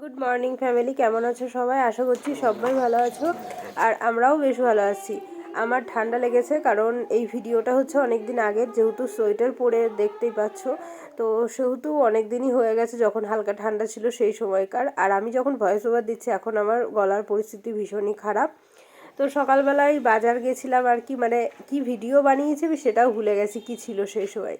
Good morning family কেমন আছো সবাই? আশা করছি সবাই ভালো আছো। আর আমরাও বেশ ভালো আছি। আমার ঠান্ডা লেগেছে কারণ এই ভিডিওটা হচ্ছে অনেক দিন আগের, যেহেতু সোয়েটার পরে দেখতেই পাচ্ছ। তো সেহেতু অনেক দিনই হয়ে গেছে যখন হালকা ঠান্ডা ছিল সেই সময়কার। আর আমি যখন ভয়েস ওভার দিচ্ছি, এখন আমার গলার পরিস্থিতি ভীষণই খারাপ। তো সকালবেলায় বাজার গেছিলাম আর কি মানে কি ভিডিও বানিয়েছি আমি সেটাও ভুলে গেছি কি ছিল সেই সময়।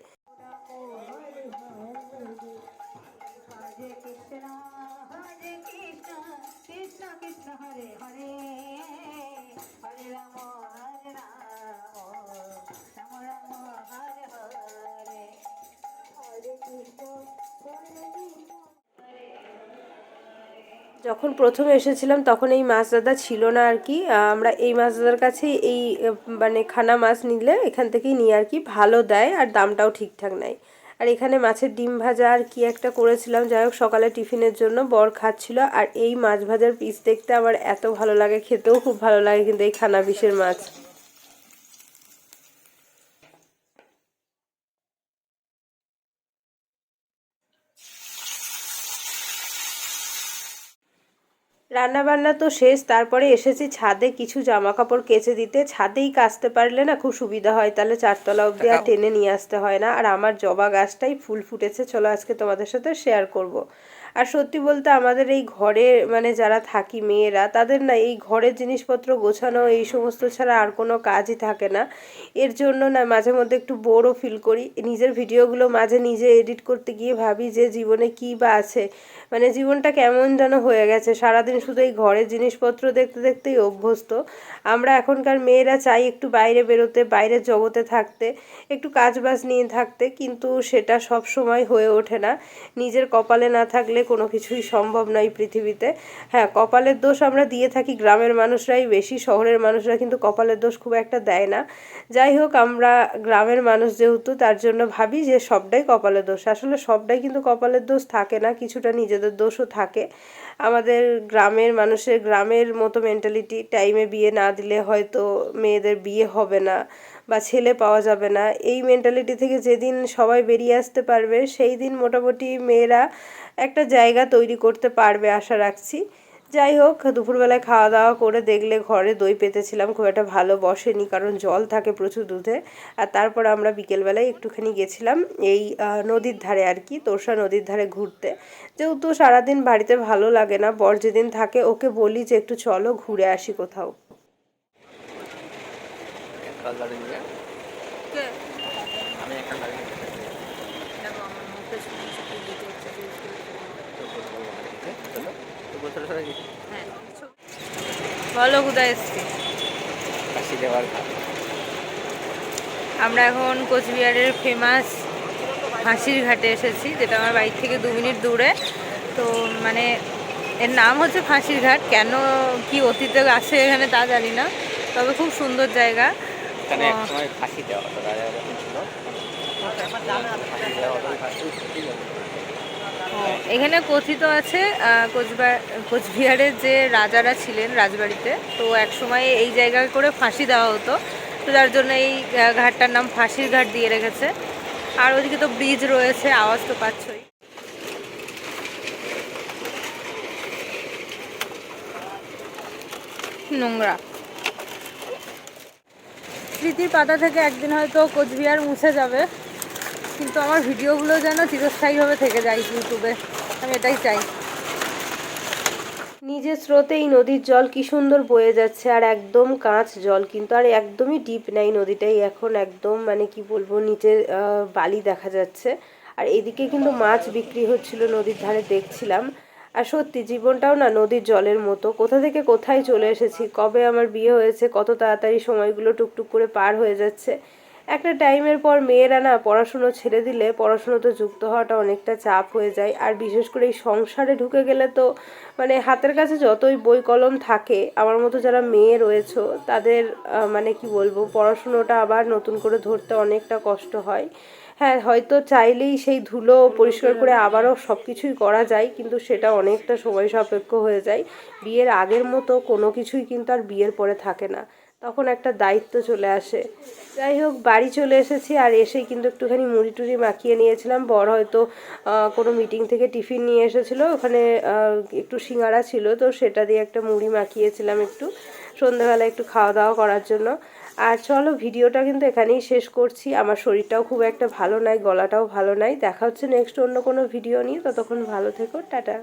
যখন প্রথমে এসেছিলাম, তখন এই মাছ দাদা ছিল না আর কি। আমরা এই মাছ দাদার কাছে এই মানে খানা মাছ নিলে এখান থেকেই নিয়ে আর কি। ভালো দেয় আর দামটাও ঠিকঠাক নেয়। আর এখানে মাছের ডিম ভাজা আর কি একটা করেছিলাম। যাই হোক, সকালে টিফিনের জন্য বর খাচ্ছিল। আর এই মাছ ভাজার পিস দেখতে আমার এত ভালো লাগে, খেতেও খুব ভালো লাগে কিন্তু এই খানা বিষের মাছ। রান্না বান্না তো শেষ তারপরে এসেছি ছাদে কিছু জামা কাপড় কেচে দিতে ছাদেই কাচতে পারলে না খুব সুবিধা হয় তাহলে চারতলা অবধি আর টেনে নিয়ে আসতে হয় না আর আমার জবা গাছটাই ফুল ফুটেছে চলো আজকে তোমাদের সাথে শেয়ার করব। আর সত্যি বলতে আমাদের এই ঘরে মানে যারা থাকি মেয়েরা, তাদের না এই ঘরের জিনিসপত্র গোছানো, এই সমস্ত ছাড়া আর কোনো কাজই থাকে না। এর জন্য না মাঝে মধ্যে একটু বোরও ফিল করি। নিজের ভিডিওগুলো মাঝে নিজে এডিট করতে গিয়ে ভাবি যে জীবনে কী বা আছে। মানে জীবনটা কেমন যেন হয়ে গেছে। সারাদিন শুধু এই ঘরের জিনিসপত্র দেখতে দেখতেই অভ্যস্ত। আমরা এখনকার মেয়েরা চাই একটু বাইরে বেরোতে, বাইরের জগতে থাকতে, একটু কাজবাজ নিয়ে থাকতে, কিন্তু সেটা সব সময় হয়ে ওঠে না। নিজের কপালে না থাকলে কোনো কিছুই সম্ভব নয় পৃথিবীতে। হ্যাঁ কপালের দোষ আমরা দিয়ে থাকি গ্রামের মানুষরাই বেশি, শহরের মানুষরা কিন্তু কপালের দোষ খুব একটা দেয় না। যাই হোক, আমরা গ্রামের মানুষ যেহেতু, তার জন্য ভাবি যে সবটাই কপালের দোষ। আসলে সবটাই কিন্তু কপালের দোষ থাকে না, কিছুটা নিজেদের দোষও থাকে। আমাদের গ্রামের মানুষের, গ্রামের মতো মেন্টালিটি টাইমে বিয়ে না দিলে হয়তো মেয়েদের বিয়ে হবে না। বা ছেলে পাওয়া যাবে না। এই মেন্টালিটি থেকে যেদিন সবাই বেরিয়ে আসতে পারবে, সেই দিন মোটামুটি মেয়েরা একটা জায়গা তৈরি করতে পারবে আশা রাখছি। যাই হোক, দুপুরবেলায় খাওয়া দাওয়া করে দেখলে ঘরে দই পেতেছিলাম, খুব একটা ভালো বসেনি কারণ জল থাকে প্রচুর দুধে। আর তারপর আমরা বিকেলবেলায় একটুখানি গেছিলাম এই নদীর ধারে আর কি, তোরসা নদীর ধারে ঘুরতে। যেহেতু সারাদিন বাড়িতে ভালো লাগে না, বর যেদিন থাকে ওকে বলি যে, একটু চলো, ঘুরে আসি কোথাও। নিয়ে আমি বলো কোথায় এসছি? আমরা এখন কোচবিহারের ফেমাস ফাঁসির ঘাটে এসেছি যেটা আমার বাড়ি থেকে দু মিনিট দূরে। তো মানে এর নাম হচ্ছে ফাঁসির ঘাট। কেন কি অতীতে আছে এখানে তা জানি না। তবে খুব সুন্দর জায়গা। এখানে এক সময় ফাঁসি দেওয়া হতো, রাজা হতো। এখানে কথিত আছে কোচবিহার কোচবিহারের যে রাজারা ছিলেন রাজবাড়িতে, তো এক সময় এই জায়গায় করে ফাঁসি দেওয়া হতো। তো যার জন্য এই ঘাটটার নাম ফাঁসির ঘাট দিয়ে রেখেছে। আর ওদিকে তো ব্রিজ রয়েছে, আওয়াজ তো পাচ্ছই। নোংরা। স্মৃতির পাতা থেকে একদিন হয়তো কোচবিহার মুছে যাবে। কিন্তু আমার ভিডিওগুলো যেন চিরস্থায়ীভাবে থেকে যায় ইউটিউবে। আমি এটাই চাই। নিজের স্রোতেই নদীর জল কি সুন্দর বয়ে যাচ্ছে, আর একদম কাঁচ জল, কিন্তু আর একদমই ডিপ নাই নদীটাই। এখন একদম মানে কি বলব নিচে বালি দেখা যাচ্ছে। আর এদিকে কিন্তু মাছ বিক্রি হচ্ছিল নদীর ধারে, দেখছিলাম। আর সত্যি, জীবনটাও না নদীর জলের মতো। কোথা থেকে কোথায় চলে এসেছি, কবে আমার বিয়ে হয়েছে, কত তাড়াতাড়ি সময়গুলো টুকটুক করে পার হয়ে যাচ্ছে। একটা টাইমের পর মেয়েরা না পড়াশুনো ছেড়ে দিলে পড়াশুনোতে যুক্ত হওয়াটা অনেকটা চাপ হয়ে যায়। আর বিশেষ করে এই সংসারে ঢুকে গেলে তো মানে হাতের কাছে যতই বই কলম থাকে, আমার মতো যারা মেয়ে রয়েছে, তাদের মানে কি বলব, পড়াশুনোটা আবার নতুন করে ধরতে অনেকটা কষ্ট হয়। হ্যাঁ হয়তো চাইলেই সেই ধুলো পরিষ্কার করে আবারও সব কিছুই করা যায়, কিন্তু সেটা অনেকটা সময় সাপেক্ষ হয়ে যায়। বিয়ের আগের মতো কোনো কিছুই কিন্তু আর বিয়ের পরে থাকে না। তখন একটা দায়িত্ব চলে আসে। যাই হোক, বাড়ি চলে এসেছি আর এসেই কিন্তু একটুখানি মুড়ি টুড়ি মাখিয়ে নিয়েছিলাম। বড় হয়তো কোনো মিটিং থেকে টিফিন নিয়ে এসেছিল। ওখানে একটু সিঙ্গারা ছিল, তো সেটা দিয়ে একটা মুড়ি মাখিয়েছিলাম একটু। সন্ধ্যেবেলা একটু খাওয়া দাওয়া করার জন্য। আর চলো ভিডিওটা কিন্তু এখানেই শেষ করছি। আমার শরীরটাও খুব একটা ভালো নাই, গলাটাও ভালো নাই। দেখা হচ্ছে নেক্সট অন্য কোনো ভিডিও নিয়ে। ততক্ষণ ভালো থেকো, টাটা।